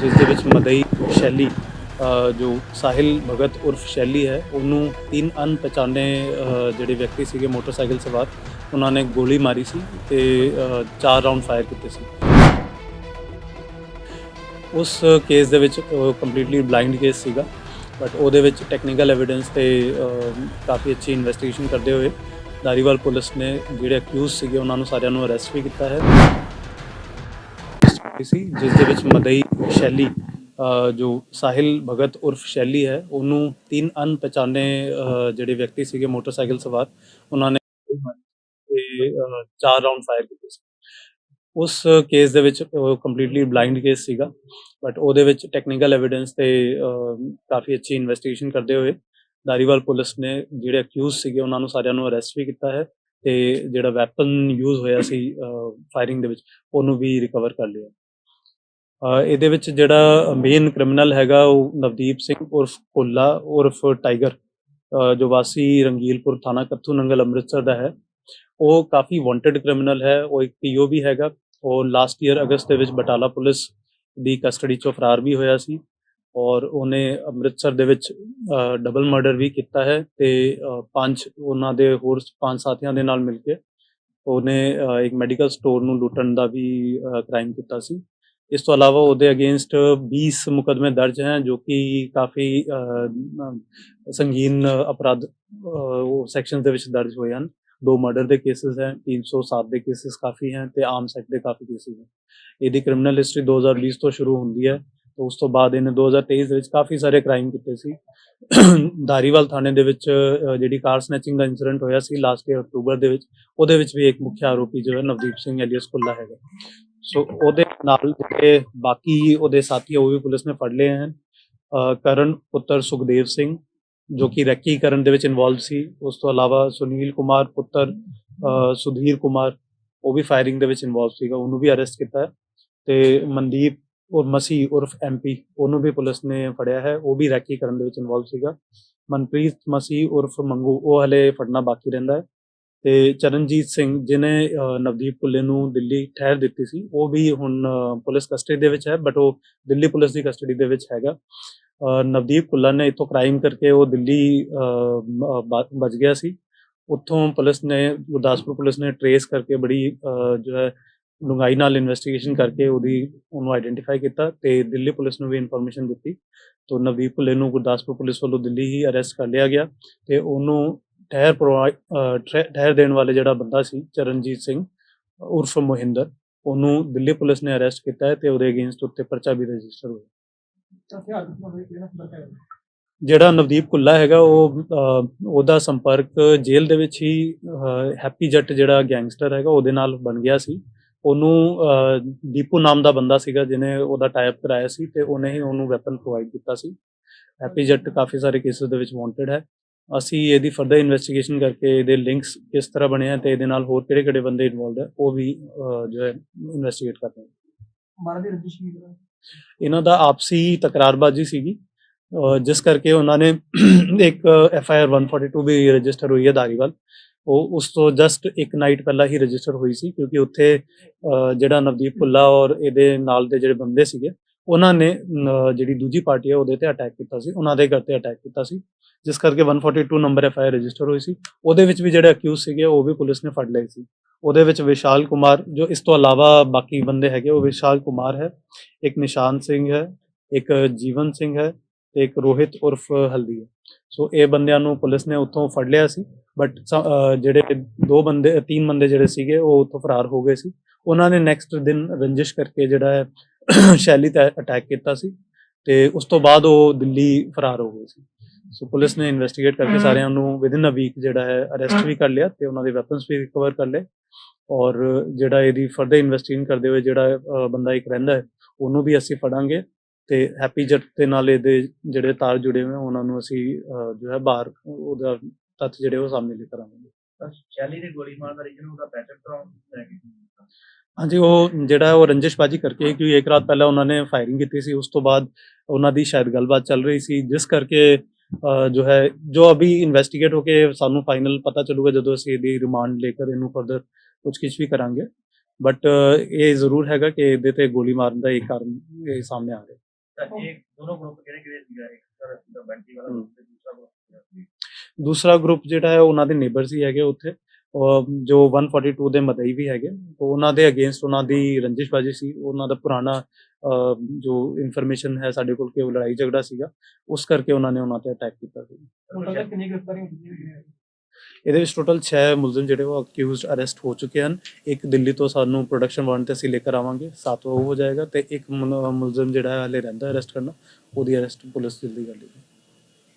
ਜਿਸ ਦੇ ਵਿੱਚ ਮਦਈ ਸ਼ੈਲੀ ਜੋ ਸਾਹਿਲ ਭਗਤ ਉਰਫ ਸ਼ੈਲੀ ਹੈ, ਉਹਨੂੰ ਤਿੰਨ ਅਣਪਛਾਣੇ ਜਿਹੜੇ ਵਿਅਕਤੀ ਸੀਗੇ ਮੋਟਰਸਾਈਕਲ ਸਵਾਰ, ਉਹਨਾਂ ਨੇ ਗੋਲੀ ਮਾਰੀ ਸੀ ਤੇ ਚਾਰ ਰਾਉਂਡ ਫਾਇਰ ਕੀਤੇ ਸੀ। ਉਸ ਕੇਸ ਦੇ ਵਿੱਚ ਕੰਪਲੀਟਲੀ ਬਲਾਈਂਡ ਕੇਸ ਸੀਗਾ, ਬਟ ਉਹਦੇ ਵਿੱਚ ਟੈਕਨੀਕਲ ਐਵੀਡੈਂਸ ਤੇ ਕਾਫੀ ਅੱਛੀ ਇਨਵੈਸਟੀਗੇਸ਼ਨ ਕਰਦੇ ਹੋਏ ਧਾਰੀਵਾਲ ਪੁਲਿਸ ਨੇ ਜਿਹੜੇ ਅਕਿਊਜ਼ ਸੀਗੇ, ਉਹਨਾਂ ਨੂੰ ਸਾਰਿਆਂ ਨੂੰ ਅਰੈਸਟ ਵੀ ਕੀਤਾ ਹੈ। ਸੀ ਜਿਸ ਦੇ ਵਿੱਚ ਮਦਈ ਸ਼ੈਲੀ ਅ, ਜੋ ਸਾਹਿਲ ਭਗਤ ਉਰਫ ਸ਼ੈਲੀ ਹੈ ਉਹਨੂੰ ਤਿੰਨ ਅਣਪਛਾਣੇ ਜਿਹੜੇ ਵਿਅਕਤੀ ਸੀਗੇ ਮੋਟਰਸਾਈਕਲ ਸਵਾਰ ਉਹਨਾਂ ਨੇ ਤੇ ਚਾਰ ਰਾਉਂਡ ਫਾਇਰ ਕੀਤੇ ਸੀ। ਉਸ ਕੇਸ ਦੇ ਵਿੱਚ ਕੰਪਲੀਟਲੀ ਬਲਾਈਂਡ ਕੇਸ ਸੀਗਾ ਬਟ ਉਹਦੇ ਵਿੱਚ ਟੈਕਨੀਕਲ ਐਵੀਡੈਂਸ ਤੇ ਕਾਫੀ ਅੱਛੀ ਇਨਵੈਸਟੀਗੇਸ਼ਨ ਕਰਦੇ ਹੋਏ ਦਾਰੀਵਾਲ ਪੁਲਿਸ ਨੇ ਜਿਹੜੇ ਅਕਿਊਜ਼ ਸੀਗੇ ਉਹਨਾਂ ਨੂੰ ਸਾਰਿਆਂ ਨੂੰ ਅਰੈਸਟ ਵੀ ਕੀਤਾ ਹੈ ਤੇ ਜਿਹੜਾ ਵੈਪਨ ਯੂਜ਼ ਹੋਇਆ ਸੀ ਫਾਇਰਿੰਗ ਦੇ ਵਿੱਚ ਉਹਨੂੰ ਵੀ ਰਿਕਵਰ ਕਰ ਲਿਆ। ਇਹਦੇ ਵਿੱਚ ਜਿਹੜਾ ਮੇਨ ਕ੍ਰਿਮੀਨਲ ਹੈਗਾ ਉਹ ਨਵਦੀਪ ਸਿੰਘ ਉਰਫ ਕੋਲਾ ਉਰਫ ਟਾਈਗਰ ਜੋ ਵਾਸੀ ਰੰਗੀਲਪੁਰ ਥਾਣਾ ਕੱਥੂ ਨੰਗਲ ਅੰਮ੍ਰਿਤਸਰ ਦਾ ਹੈ। ਉਹ ਕਾਫੀ ਵਾਂਟਡ ਕ੍ਰਿਮੀਨਲ ਹੈ, ਉਹ ਇੱਕ ਪੀਓ ਵੀ ਹੈਗਾ। ਉਹ ਲਾਸਟ ਈਅਰ ਅਗਸਤ ਦੇ ਵਿੱਚ ਬਟਾਲਾ ਪੁਲਿਸ ਦੀ ਕਸਟਡੀ ਚੋਂ ਫਰਾਰ ਵੀ ਹੋਇਆ ਸੀ ਔਰ ਉਹਨੇ ਅੰਮ੍ਰਿਤਸਰ ਦੇ ਵਿੱਚ ਡਬਲ ਮਰਡਰ ਵੀ ਕੀਤਾ ਹੈ ਤੇ ਪੰਜ ਉਹਨਾਂ ਦੇ ਹੋਰ ਪੰਜ ਸਾਥੀਆਂ ਦੇ ਨਾਲ ਮਿਲ ਕੇ ਉਹਨੇ ਇੱਕ ਮੈਡੀਕਲ ਸਟੋਰ ਨੂੰ ਲੁੱਟਣ ਦਾ ਵੀ ਕ੍ਰਾਈਮ ਕੀਤਾ ਸੀ। ਇਸ ਤੋਂ ਇਲਾਵਾ ਉਹਦੇ ਅਗੇਂਸਟ 20 ਮੁਕਦਮੇ ਦਰਜ ਹਨ ਜੋ ਕਿ ਕਾਫੀ ਸੰਗੀਨ ਅਪਰਾਧ ਸੈਕਸ਼ਨ ਦੇ ਵਿੱਚ ਦਰਜ ਹੋਏ ਹਨ। ਦੋ ਮਰਡਰ ਦੇ ਕੇਸਸ ਹੈ 307 ਦੇ ਕੇਸਸ ਕਾਫੀ ਹਨ ਤੇ ਆਮ ਸੈਕਟ ਦੇ ਕਾਫੀ ਕੇਸਸ ਹਨ ਇਹਦੀ ਕ੍ਰਿਮੀਨਲ ਹਿਸਟਰੀ 2020 ਤੋਂ ਸ਼ੁਰੂ ਹੁੰਦੀ ਹੈ, ਤੇ ਉਸ ਤੋਂ ਬਾਅਦ ਇਹਨੇ 2023 ਦੇ ਵਿੱਚ ਕਾਫੀ ਸਾਰੇ ਕ੍ਰਾਈਮ ਕੀਤੇ ਸੀ। ਦਾਰੀਵਾਲ ਥਾਣੇ ਦੇ ਵਿੱਚ ਜਿਹੜੀ ਕਾਰ ਸਨੈਚਿੰਗ ਦਾ ਇਨਸੀਡੈਂਟ ਹੋਇਆ ਸੀ ਲਾਸਟ ਈਅਰ ਅਕਤੂਬਰ ਦੇ ਵਿੱਚ, ਉਹਦੇ ਵਿੱਚ ਵੀ ਇੱਕ ਮੁੱਖ ਆਰੋਪੀ ਜੋ ਹੈ ਨਵਦੀਪ ਸਿੰਘ ਐਲੀਅਸ ਕੁੱਲਾ ਹੈਗਾ। ਸੋ ਉਹਦੇ ਨਾਲ ਜਿਹੜੇ ਬਾਕੀ ਉਹਦੇ ਸਾਥੀ ਉਹ ਵੀ ਪੁਲਿਸ ਨੇ ਫੜ ਲਏ ਹਨ। ਕਰਨ ਪੁੱਤਰ ਸੁਖਦੇਵ ਸਿੰਘ, ਜੋ ਕਿ ਰੈਕੀ ਕਰਨ ਦੇ ਵਿੱਚ ਇਨਵੋਲਵ ਸੀ। ਉਸ ਤੋਂ ਇਲਾਵਾ ਸੁਨੀਲ ਕੁਮਾਰ ਪੁੱਤਰ ਸੁਧੀਰ ਕੁਮਾਰ, ਉਹ ਵੀ ਫਾਇਰਿੰਗ ਦੇ ਵਿੱਚ ਇਨਵੋਲਵ ਸੀਗਾ। ਉਹਨੂੰ ਵੀ ਅਰੈਸਟ ਕੀਤਾ ਹੈ ਤੇ ਮਨਦੀਪ ਔਰ ਮਸੀਹ ਉਰਫ ਐਮਪੀ ਉਹਨੂੰ ਵੀ ਪੁਲਿਸ ਨੇ ਫੜਿਆ ਹੈ। ਉਹ ਵੀ ਰੈਕੀ ਕਰਨ ਦੇ ਵਿੱਚ ਇਨਵੋਲਵ ਸੀਗਾ। ਮਨਪ੍ਰੀਤ ਮਸੀਹ ਉਰਫ ਮੰਗੂ, ਉਹ ਹਲੇ ਫੜਨਾ ਬਾਕੀ ਰਹਿੰਦਾ ਹੈ। ਤੇ ਚਰਨਜੀਤ ਸਿੰਘ ਜਿਨੇ ਨਵਦੀਪ ਪੁੱਲੇ ਨੂੰ ਦਿੱਲੀ ਠਹਿਰ ਦਿੱਤੀ ਸੀ, ਉਹ ਵੀ ਹੁਣ ਪੁਲਿਸ ਕਸਟਡੀ ਦੇ ਵਿੱਚ ਹੈ ਬਟ ਉਹ ਦਿੱਲੀ ਪੁਲਿਸ ਦੀ ਕਸਟਡੀ ਦੇ ਵਿੱਚ ਹੈਗਾ। ਨਵਦੀਪ ਕੁੱਲਾ ਨੇ ਇਥੋਂ ਕ੍ਰਾਈਮ ਕਰਕੇ ਉਹ ਦਿੱਲੀ ਬਚ ਗਿਆ ਸੀ। ਉੱਥੋਂ ਪੁਲਿਸ ਨੇ, ਗੁਰਦਾਸਪੁਰ ਪੁਲਿਸ ਨੇ ਟਰੇਸ ਕਰਕੇ ਬੜੀ ਜੋ ਹੈ ਡੂੰਘਾਈ ਨਾਲ ਇਨਵੈਸਟੀਗੇਸ਼ਨ ਕਰਕੇ ਉਹਦੀ, ਉਹਨੂੰ ਆਈਡੈਂਟੀਫਾਈ ਕੀਤਾ ਤੇ ਦਿੱਲੀ ਪੁਲਿਸ ਨੂੰ ਵੀ ਇਨਫੋਰਮੇਸ਼ਨ ਦਿੱਤੀ। ਤੋਂ ਨਵਦੀਪ ਭੁੱਲੇ ਨੂੰ ਗੁਰਦਾਸਪੁਰ ਪੁਲਿਸ ਵੱਲੋਂ ਦਿੱਲੀ ਹੀ ਅਰੈਸਟ ਕਰ ਲਿਆ ਗਿਆ ਤੇ ਉਹਨੂੰ ਠਹਿਰ ਪ੍ਰੋਵਾਈ- ਅ, ਠਹਿਰ ਦੇਣ ਵਾਲੇ ਜਿਹੜਾ ਬੰਦਾ ਸੀ ਚਰਨਜੀਤ ਸਿੰਘ ਉਰਫ ਮੋਹਿੰਦਰ ਉਹਨੂੰ ਦਿੱਲੀ ਪੁਲਿਸ ਨੇ ਅਰੈਸਟ ਕੀਤਾ ਹੈ ਤੇ ਉਹਦੇ ਅਗੇਂਸਟ ਉੱਤੇ ਪਰਚਾ ਵੀ ਰਜਿਸਟਰ ਹੋਇਆ। ਜਿਹੜਾ ਨਵਦੀਪ ਕੁੱਲਾ ਹੈਗਾ ਉਹ ਉਹਦਾ ਸੰਪਰਕ ਜੇਲ੍ਹ ਦੇ ਵਿੱਚ ਹੀ ਹੈਪੀ ਜੱਟ ਜਿਹੜਾ ਗੈਂਗਸਟਰ ਹੈਗਾ ਉਹਦੇ ਨਾਲ ਬਣ ਗਿਆ ਸੀ। ਉਹਨੂੰ ਦੀਪੂ ਨਾਮ ਦਾ ਬੰਦਾ ਸੀਗਾ ਜਿਹਨੇ ਉਹਦਾ ਟਾਈਪ ਕਰਾਇਆ ਸੀ ਤੇ ਉਹਨੇ ਹੀ ਉਹਨੂੰ ਵੈਪਨ ਪ੍ਰੋਵਾਈਡ ਕੀਤਾ ਸੀ। ਹੈਪੀ ਜੱਟ ਕਾਫੀ ਸਾਰੇ ਕੇਸਿਸ ਦੇ ਵਿੱਚ ਵਾਂਟਡ ਹੈ। ਅਸੀਂ ਇਹਦੀ ਫਰਦਰ ਇਨਵੈਸਟੀਗੇਸ਼ਨ ਕਰਕੇ ਇਹਦੇ ਲਿੰਕਸ ਕਿਸ ਤਰ੍ਹਾਂ ਬਣੇ ਆ ਤੇ ਇਹਦੇ ਨਾਲ ਹੋਰ ਕਿਹੜੇ ਕਿਹੜੇ ਬੰਦੇ ਇਨਵੋਲਡ ਹੈ ਉਹ ਵੀ ਜੋ ਹੈ ਇਨਵੈਸਟੀਗੇਟ ਕਰਦੇ ਹਾਂ ਮਾਰਨ ਦੀ ਰੰਜਿਸ਼ ਕੀ ਕਰਾਂ? ਇਹਨਾਂ ਦਾ ਆਪਸੀ ਤਕਰਾਰਬਾਜ਼ੀ ਸੀਗੀ। ਜਿਸ ਕਰਕੇ ਉਹਨਾਂ ਨੇ ਇੱਕ ਐਫ ਆਈ ਆਰ 142 ਵੀ ਰਜਿਸਟਰ ਹੋਈ ਹੈ ਧਾਰੀਵਾਲ। ਉਹ ਉਸ ਤੋਂ ਜਸਟ ਇੱਕ ਨਾਈਟ ਪਹਿਲਾਂ ਹੀ ਰਜਿਸਟਰ ਹੋਈ ਸੀ ਕਿਉਂਕਿ ਉੱਥੇ ਜਿਹੜਾ ਨਵਦੀਪ ਭੁੱਲਾ ਔਰ ਇਹਦੇ ਨਾਲ ਦੇ ਜਿਹੜੇ ਬੰਦੇ ਸੀਗੇ ਉਹਨਾਂ ਨੇ ਜਿਹੜੀ ਦੂਜੀ ਪਾਰਟੀ ਹੈ ਉਹਦੇ ਤੇ ਅਟੈਕ ਕੀਤਾ ਸੀ, ਉਹਨਾਂ ਦੇ ਘਰ ਤੇ ਅਟੈਕ ਕੀਤਾ ਸੀ, ਜਿਸ ਕਰਕੇ 142 number F I R register ਹੋਈ ਸੀ। ਉਹਦੇ ਵਿੱਚ ਵੀ ਜਿਹੜੇ ਅਕਿਊਜ਼ ਸੀਗੇ, ਉਹ ਵੀ ਪੁਲਿਸ ਨੇ ਫੜ ਲਏ ਸੀ। ਉਹਦੇ ਵਿੱਚ ਵਿਸ਼ਾਲ ਕੁਮਾਰ, ਜੋ ਇਸ ਤੋਂ ਇਲਾਵਾ ਬਾਕੀ ਬੰਦੇ ਹੈਗੇ, ਉਹ ਵਿਸ਼ਾਲ ਕੁਮਾਰ ਹੈ, ਇੱਕ ਨਿਸ਼ਾਨ ਸਿੰਘ ਹੈ, ਇੱਕ ਜੀਵਨ ਸਿੰਘ ਹੈ ਤੇ ਇੱਕ ਰੋਹਿਤ ਉਰਫ ਹਲਦੀ ਹੈ। ਸੋ ਇਹ ਬੰਦਿਆਂ ਨੂੰ ਪੁਲਿਸ ਨੇ ਉੱਥੋਂ ਫੜ ਲਿਆ ਸੀ ਬਟ ਜਿਹੜੇ ਦੋ ਬੰਦੇ, ਤਿੰਨ ਬੰਦੇ ਜਿਹੜੇ ਸੀਗੇ, ਉਹ ਉੱਥੋਂ ਫਰਾਰ ਹੋ ਗਏ ਸੀ। ਉਹਨਾਂ ਨੇ ਨੈਕਸਟ ਦਿਨ ਰੰਜਿਸ਼ ਕਰਕੇ ਜਿਹੜਾ ਹੈ ਸ਼ੈਲੀ ਤੇ ਅਟੈਕ ਕੀਤਾ ਸੀ ਤੇ ਉਸ ਤੋਂ ਬਾਅਦ ਉਹ ਦਿੱਲੀ ਫਰਾਰ ਹੋ ਗਏ ਸੀ। ਸੋ ਪੁਲਿਸ ਨੇ ਇਨਵੈਸਟੀਗੇਟ ਕਰਕੇ ਸਾਰਿਆਂ ਨੂੰ ਵਿਦਿਨ ਅ ਵੀਕ ਜਿਹੜਾ ਹੈ ਅਰੈਸਟ ਵੀ ਕਰ ਲਿਆ ਤੇ ਉਹਨਾਂ ਦੇ ਵੈਪਨਸ ਵੀ ਰਿਕਵਰ ਕਰ ਲਏ ਔਰ ਜਿਹੜਾ ਇਹਦੀ ਫਰਦਰ ਇਨਵੈਸਟੀਗੇਸ਼ਨ ਕਰਦੇ ਹੋਏ ਜਿਹੜਾ ਬੰਦਾ ਇੱਕ ਰਹਿੰਦਾ ਹੈ ਉਹਨੂੰ ਵੀ ਅਸੀਂ ਫੜਾਂਗੇ ਤੇ ਹੈਪੀ ਜੱਟ ਦੇ ਨਾਲ ਇਹਦੇ ਜਿਹੜੇ ਤਾਰ ਜੁੜੇ ਹੋਏ ਉਹਨਾਂ ਨੂੰ ਅਸੀਂ ਜੋ ਹੈ ਬਾਹਰ ਉਹਦਾ ਤੱਥ ਜਿਹੜੇ ਉਹ ਸਾਹਮਣੇ ਲੈ ਕਰ ਆਵਾਂਗੇ ਸ਼ੈਲੀ ਦੇ ਗੋਲੀ ਮਾਰਨ ਦਾ ਰੀਜਨ ਉਹਦਾ ਪੈਟਰਨ ਤੋਂ ਲੈ ਕੇ। ਹਾਂਜੀ ਉਹ ਜਿਹੜਾ ਉਹ ਰੰਜਿਸ਼ਬਾਜੀ ਕਰਕੇ ਕਿਉਂਕਿ ਇੱਕ ਰਾਤ ਪਹਿਲਾਂ ਉਹਨਾਂ ਨੇ ਫਾਇਰਿੰਗ ਕੀਤੀ ਸੀ ਉਸ ਤੋਂ ਬਾਅਦ ਉਹਨਾਂ ਦੀ ਸ਼ਾਇਦ ਗੱਲਬਾਤ ਚੱਲ ਰਹੀ ਸੀ ਜਿਸ ਕਰਕੇ ਜੋ ਹੈ ਜੋ ਅਭੀ ਇਨਵੈਸਟੀਗੇਟ ਹੋ ਕੇ ਸਾਨੂੰ ਫਾਈਨਲ ਪਤਾ ਚੱਲੂਗਾ ਜਦੋਂ ਅਸੀਂ ਇਹਦੀ ਰਿਮਾਂਡ ਲੈ ਕੇ ਇਹਨੂੰ ਫਰਦਰ ਪੁੱਛਗਿੱਛ ਵੀ ਕਰਾਂਗੇ। ਬਟ ਇਹ ਜ਼ਰੂਰ ਹੈਗਾ ਕਿ ਇਹਦੇ ਤੇ ਗੋਲੀ ਮਾਰਨ ਦਾ ਇੱਕ ਕਾਰਨ ਇਹ ਸਾਹਮਣੇ ਆ ਰਿਹਾ। ਇਹ ਦੂਸਰਾ ਗਰੁੱਪ ਜਿਹੜਾ ਹੈ ਉਹਨਾਂ ਦੇ ਨੇਬਰਸ ਹੀ ਹੈਗੇ ਉੱਥੇ। ਜੋ 142 ਦੇ ਮਦਈ ਵੀ ਹੈਗੇ ਉਹ ਉਹਨਾਂ ਦੇ ਅਗੇਂਸਟ ਉਹਨਾਂ ਦੀ ਰੰਜਿਸ਼ਬਾਜੀ ਸੀ ਉਹਨਾਂ ਦਾ ਪੁਰਾਣਾ ਜੋ ਇਨਫੋਰਮੇਸ਼ਨ ਹੈ ਸਾਡੇ ਕੋਲ ਕਿ ਉਹ ਲੜਾਈ ਝਗੜਾ ਸੀਗਾ ਉਸ ਕਰਕੇ ਉਹਨਾਂ ਨੇ ਉਹਨਾਂ ਤੇ ਅਟੈਕ ਕੀਤਾ ਸੀ। ਇਹਦੇ ਵਿੱਚ ਟੋਟਲ 6 ਮੁਲਜ਼ਮ ਜਿਹੜੇ ਉਹ ਅਕਿਊਜ਼ਡ ਅਰੈਸਟ ਹੋ ਚੁੱਕੇ ਹਨ। ਇੱਕ ਦਿੱਲੀ ਤੋਂ ਸਾਨੂੰ ਪ੍ਰੋਡਕਸ਼ਨ ਵਾਰੰਟ ਤੇ ਅਸੀਂ ਲੈ ਕੇ ਆਵਾਂਗੇ ਸਾਤ ਉਹ ਹੋ ਜਾਏਗਾ ਤੇ ਇੱਕ ਮੁਲ- ਮੁਲਜ਼ਮ ਜਿਹੜਾ ਹੈ ਹਲੇ ਰਹਿੰਦਾ ਅਰੈਸਟ ਕਰਨਾ ਉਹਦੀ ਅਰੈਸਟ ਪੁਲਿਸ ਜਲਦੀ ਕਰ ਲੇਗੀ